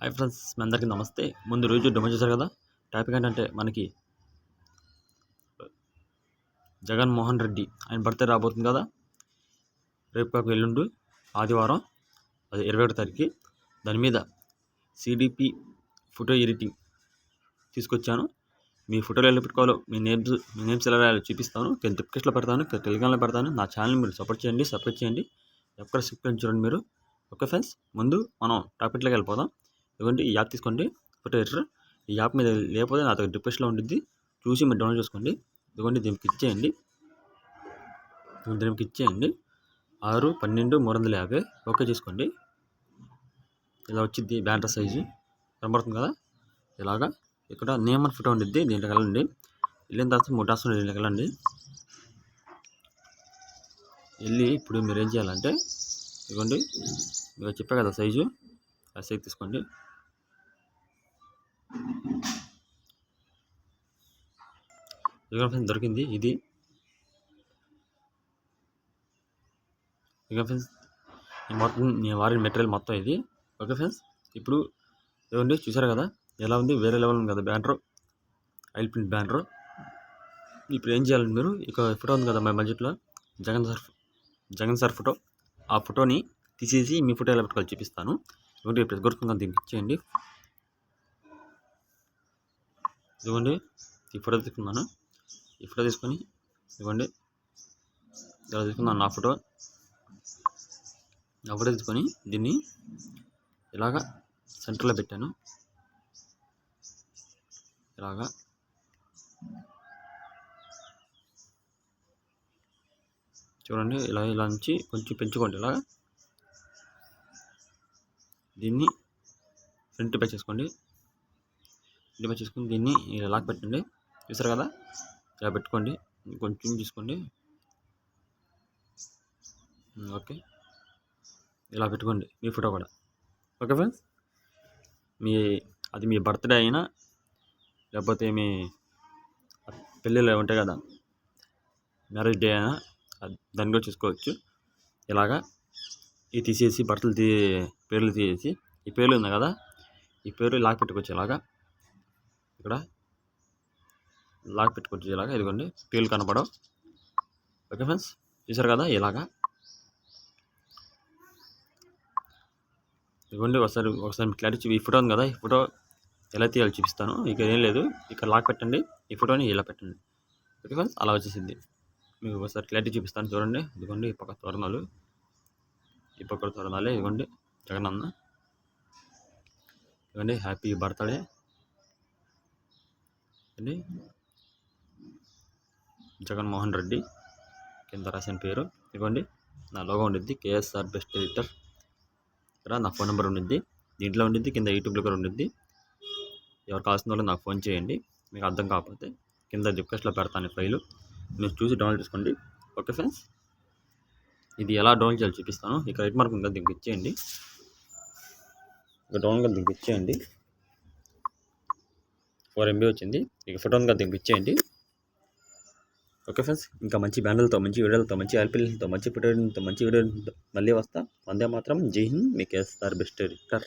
Hi friends మీ అందరికీ నమస్తే. ముందు రోజు డెమో చూసారు కదా? టాపిక్ ఏంటంటే మనకి జగన్మోహన్ రెడ్డి ఆయన బర్త్డే రాబోతుంది కదా? రేపు కాకు ఎల్లుండు ఆదివారం అది ఇరవై ఒకటి తారీఖు. దాని మీద సిడిపి ఫోటో ఎడిటింగ్ తీసుకొచ్చాను. మీ ఫోటోలు ఎలా పెట్టుకోవాలో మీ నేమ్స్ మీ నేమ్స్ ఎలా రాయాలో చూపిస్తాను. కింద డిస్క్రిప్షన్లో పెడతాను కింద టెలిగ్రామ్లో పెడతాను. నా ఛానల్ మీరు సపోర్ట్ చేయండి సపోర్ట్ చేయండి. ఎక్కడ స్క్రిప్ట్ చూడండి మీరు. ఓకే ఫ్రెండ్స్ ముందు మనం టాపిక్లోకి వెళ్ళిపోదాం. ఇదిగోండి ఈ యాప్ తీసుకోండి ఫోటో ఎడిటర్. ఈ యాప్ మీద లేకపోతే నా దగ్గర డిప్రెషన్లో ఉంటుంది చూసి మీరు డౌన్లోడ్ చేసుకోండి. ఇదిగోండి దీనికి ఇచ్చేయండి దీనికి ఇచ్చేయండి ఆరు పన్నెండు మూడు వందల యాభై. ఓకే చేసుకోండి. ఇలా వచ్చింది బ్యానర్ సైజు. కనబడుతుంది కదా? ఇలాగా. ఇక్కడ నేమ్ అని ఫోటో ఉండిద్ది దీంట్లోకి వెళ్ళండి. వెళ్ళిన తర్వాత మూడు టాస్ దీంట్లోకి వెళ్ళండి. వెళ్ళి ఇప్పుడు మీరు ఏం చేయాలంటే ఇదిగోండి మీరు చెప్పే కదా సైజు ఆ సైజ్ తీసుకోండి. ఫ్రెండ్స్ దొరికింది ఇది. ఇక ఫ్రెండ్స్ ఈ మొత్తం నేను వాడిన మెటీరియల్ మొత్తం ఇది. ఓకే ఫ్రెండ్స్ ఇప్పుడు ఇవ్వండి చూసారు కదా ఎలా ఉంది? వేరే లెవెల్ ఉంది కదా బ్యానర్ ఆయిల్ ప్రింట్ బ్యానర్ ఇప్పుడు ఏం చేయాలండి మీరు? ఇక ఫోటో ఉంది కదా మా బడ్జెట్లో Jagan sir Jagan sir photo. ఆ ఫోటోని తీసేసి మీ ఫోటో ఎలా పెట్టుకోవాలి చూపిస్తాను. ఇప్పుడు గుర్తుందా? దీనికి ఇచ్చేయండి. ఇదిగోండి ఈ ఫోటో తీసుకున్నాను. ఈ ఫోటో తీసుకొని ఇవ్వండి ఇలా తీసుకున్నాను నా ఫోటో. నా ఫోటో తీసుకొని దీన్ని ఇలాగా సెంటర్లో పెట్టాను. ఇలాగా. చూడండి ఇలా ఇలా నుంచి కొంచెం పెంచుకోండి ఇలాగ దీన్ని ఫ్రంట్ పే చేసుకోండి. ఫ్రంట్ చేసుకుని దీన్ని ఇలా లాక్ పెట్టండి. చూసారు కదా? ఇలా పెట్టుకోండి. కొంచెం తీసుకోండి. ఓకే. ఇలా పెట్టుకోండి. మీ ఫోటో కూడా. Okay friends? మీ అది మీ బర్త్డే అయినా లేకపోతే మీ పెళ్ళిళ్ళు ఉంటాయి కదా? మ్యారేజ్ డే అయినా దాన్ని కూడా చూసుకోవచ్చు. ఇలాగా ఇది తీసేసి బట్టలు తీ పేర్లు తీసేసి ఈ పేర్లు ఉంది కదా? ఈ పేరు లాక్ పెట్టుకోవచ్చు ఇలాగా. ఇక్కడ. లాక్ పెట్టుకోవచ్చు ఇలాగా ఇదిగోండి పేర్లు కనపడవు. ఓకే ఫ్రెండ్స్ చూసారు కదా ఇలాగా. ఇదిగోండి ఒకసారి ఒకసారి క్లారిటీ ఈ ఫోటో ఉంది కదా ఈ ఫోటో ఎలా తీయాలో చూపిస్తాను. ఇక ఏం లేదు ఇక్కడ లాక్ పెట్టండి ఈ ఫోటోని ఇలా పెట్టండి. ఓకే ఫ్రెండ్స్ అలా వచ్చేసింది. మీకు ఒకసారి క్లారిటీ చూపిస్తాను చూడండి. ఇదిగోండి ఈ పక్క తోరణాలు. ఈ పక్క తోరణాలే ఇదిగోండి జగనన్న. ఇదిగోండి హ్యాపీ బర్త్డే. అండి. జగన్మోహన్ రెడ్డి కింద రాసిన పేరు. ఇదిగోండి నా లోగో ఉండిద్ది. KSR best editor. ఇక్కడ నా ఫోన్ నెంబర్ ఉండిద్ది. దీంట్లో ఉండిద్ది. కింద యూట్యూబ్లో కూడా ఉండిద్ది. ఎవరు కావాల్సిన వాళ్ళు నాకు ఫోన్ చేయండి. మీకు అర్థం కాకపోతే కింద రిక్వెస్ట్లో పెడతాను ఫైలు. మీరు చూసి డౌన్లోడ్ చేసుకోండి. Okay friends? ఇది ఎలా డౌన్లోడ్ చేయాలో చూపిస్తాను. ఇక్కడ రైట్ మార్క్ ఉందా? దీనికి ఇచ్చేయండి. ఇక డౌన్లోడ్ దీనికి ఇచ్చేయండి. ఫోర్ ఎంబీ వచ్చింది. ఇక ఫోటో ఉంది దీనికి ఇచ్చేయండి. ఓకే ఫ్రెండ్స్ ఇంకా మంచి బ్యానర్లతో మంచి వీడియోలతో మంచి ఆల్పిల్లతో మంచి ఫోటోలతో మంచి వీడియోలతో మళ్ళీ వస్తా. వందే మాత్రం. జై హింద్. మీకు వేస్తారు బెస్ట్ ఎడిటర్.